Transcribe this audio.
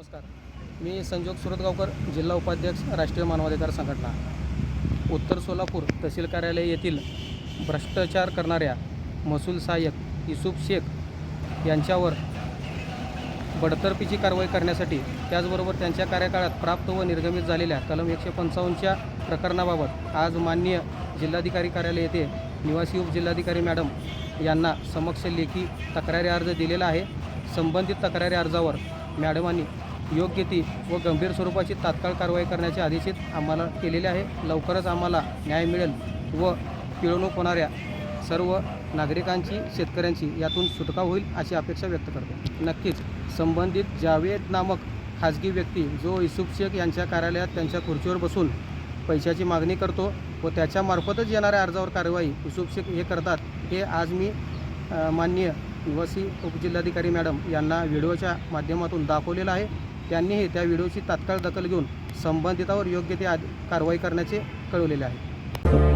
नमस्कार. मी संजोग सुरतगावकर जिल्हा उपाध्यक्ष राष्ट्रीय मानवाधिकार संघटना. उत्तर सोलापूर तहसील कार्यालय येथील भ्रष्टाचार करणाऱ्या महसूल सहाय्यक युसुफ शेख यांच्यावर बडतर्फीची कारवाई करण्यासाठी त्याचबरोबर त्यांच्या कार्यकाळात प्राप्त व निर्गमित झालेल्या कलम एकशे पंचावन्नच्या प्रकरणाबाबत आज माननीय जिल्हाधिकारी कार्यालय येथे निवासी उपजिल्हाधिकारी मॅडम यांना समक्ष लेखी तक्रारी अर्ज दिलेला आहे. संबंधित तक्रारी अर्जावर मॅडमांनी योग्य ती व गंभीर स्वरूपाची तात्काळ कारवाई करण्याचे आदेशित आम्हाला केलेले आहे. लवकरच आम्हाला न्याय मिळेल व पिळवणूक होणाऱ्या सर्व नागरिकांची शेतकऱ्यांची यातून सुटका होईल अशी अपेक्षा व्यक्त करतो. नक्कीच संबंधित जावेद नामक खाजगी व्यक्ती जो युसुफ शेख यांच्या कार्यालयात त्यांच्या खुर्चीवर बसून पैशाची मागणी करतो व त्याच्यामार्फतच येणाऱ्या अर्जावर कारवाई युसुफ शेख हे करतात हे आज मी माननीय निवासी उपजिल्हाधिकारी मॅडम यांना व्हिडिओच्या माध्यमातून दाखवलेलं आहे. त्यांनीही त्या व्हिडिओची तात्काळ दखल घेऊन संबंधितावर योग्य ते कारवाई करण्याचे कळवलेले आहे.